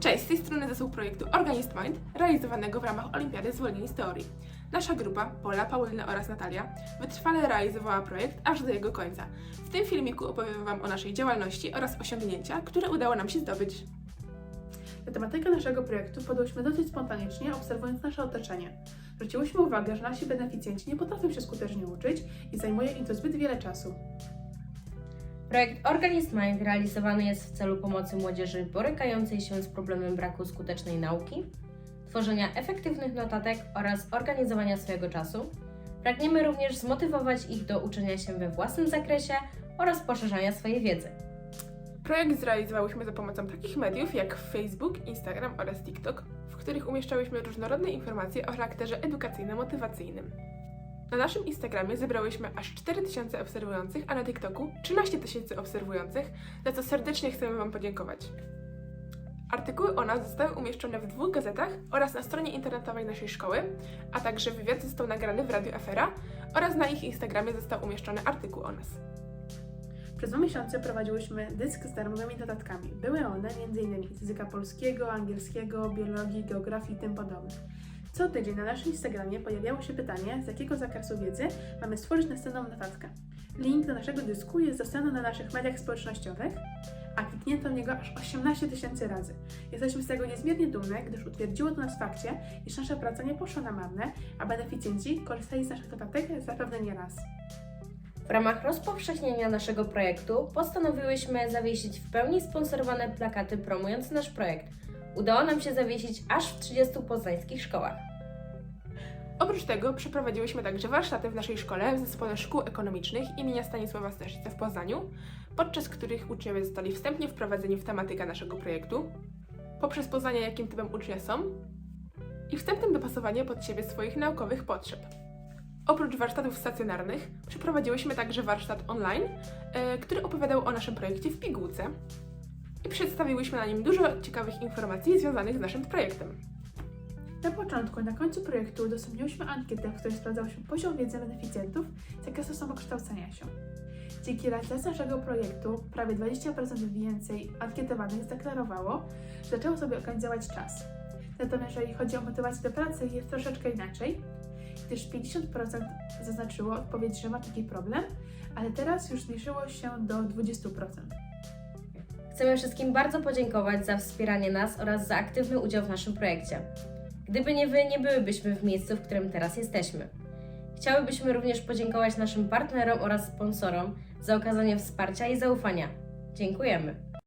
Cześć, z tej strony zespół projektu Organist Mind, realizowanego w ramach Olimpiady Zwolnień z Teorii. Nasza grupa, Pola, Paulina oraz Natalia, wytrwale realizowała projekt aż do jego końca. W tym filmiku opowiem Wam o naszej działalności oraz osiągnięcia, które udało nam się zdobyć. Na tematykę naszego projektu podłyśmy dosyć spontanicznie, obserwując nasze otoczenie. Zwróciłyśmy uwagę, że nasi beneficjenci nie potrafią się skutecznie uczyć i zajmuje im to zbyt wiele czasu. Projekt Organist Mind realizowany jest w celu pomocy młodzieży borykającej się z problemem braku skutecznej nauki, tworzenia efektywnych notatek oraz organizowania swojego czasu. Pragniemy również zmotywować ich do uczenia się we własnym zakresie oraz poszerzania swojej wiedzy. Projekt zrealizowałyśmy za pomocą takich mediów jak Facebook, Instagram oraz TikTok, w których umieszczałyśmy różnorodne informacje o charakterze edukacyjno-motywacyjnym. Na naszym Instagramie zebrałyśmy aż 4000 obserwujących, a na TikToku 13 tysięcy obserwujących, za co serdecznie chcemy Wam podziękować. Artykuły o nas zostały umieszczone w dwóch gazetach oraz na stronie internetowej naszej szkoły, a także wywiad został nagrany w Radiu Afera oraz na ich Instagramie został umieszczony artykuł o nas. Przez dwa miesiące prowadziłyśmy dysk z darmowymi notatkami. Były one m.in. z języka polskiego, angielskiego, biologii, geografii i tym podobnych. Co tydzień na naszym Instagramie pojawiało się pytanie, z jakiego zakresu wiedzy mamy stworzyć następną notatkę. Link do naszego dysku jest dostępny na naszych mediach społecznościowych, a kliknięto w niego aż 18 tysięcy razy. Jesteśmy z tego niezmiernie dumne, gdyż utwierdziło to nas w fakcie, iż nasza praca nie poszła na marne, a beneficjenci korzystali z naszych notatek zapewne nie raz. W ramach rozpowszechnienia naszego projektu postanowiłyśmy zawiesić w pełni sponsorowane plakaty promujące nasz projekt. Udało nam się zawiesić aż w 30 poznańskich szkołach. Oprócz tego przeprowadziłyśmy także warsztaty w naszej szkole w Zespole Szkół Ekonomicznych imienia Stanisława Staszica w Poznaniu, podczas których uczniowie zostali wstępnie wprowadzeni w tematykę naszego projektu, poprzez poznanie jakim typem ucznia są i wstępnym dopasowanie pod siebie swoich naukowych potrzeb. Oprócz warsztatów stacjonarnych przeprowadziłyśmy także warsztat online, e, który opowiadał o naszym projekcie w pigułce i przedstawiłyśmy na nim dużo ciekawych informacji związanych z naszym projektem. Na początku na końcu projektu udostępniłyśmy ankietę, w której sprawdzał się poziom wiedzy beneficjentów z zakresu samokształcenia się. Dzięki realizacji naszego projektu prawie 20% więcej ankietowanych zdeklarowało, że zaczęło sobie organizować czas. Natomiast jeżeli chodzi o motywację do pracy, jest troszeczkę inaczej, gdyż 50% zaznaczyło odpowiedź, że ma taki problem, ale teraz już zmniejszyło się do 20%. Chcemy wszystkim bardzo podziękować za wspieranie nas oraz za aktywny udział w naszym projekcie. Gdyby nie Wy, nie byłybyśmy w miejscu, w którym teraz jesteśmy. Chciałybyśmy również podziękować naszym partnerom oraz sponsorom za okazanie wsparcia i zaufania. Dziękujemy.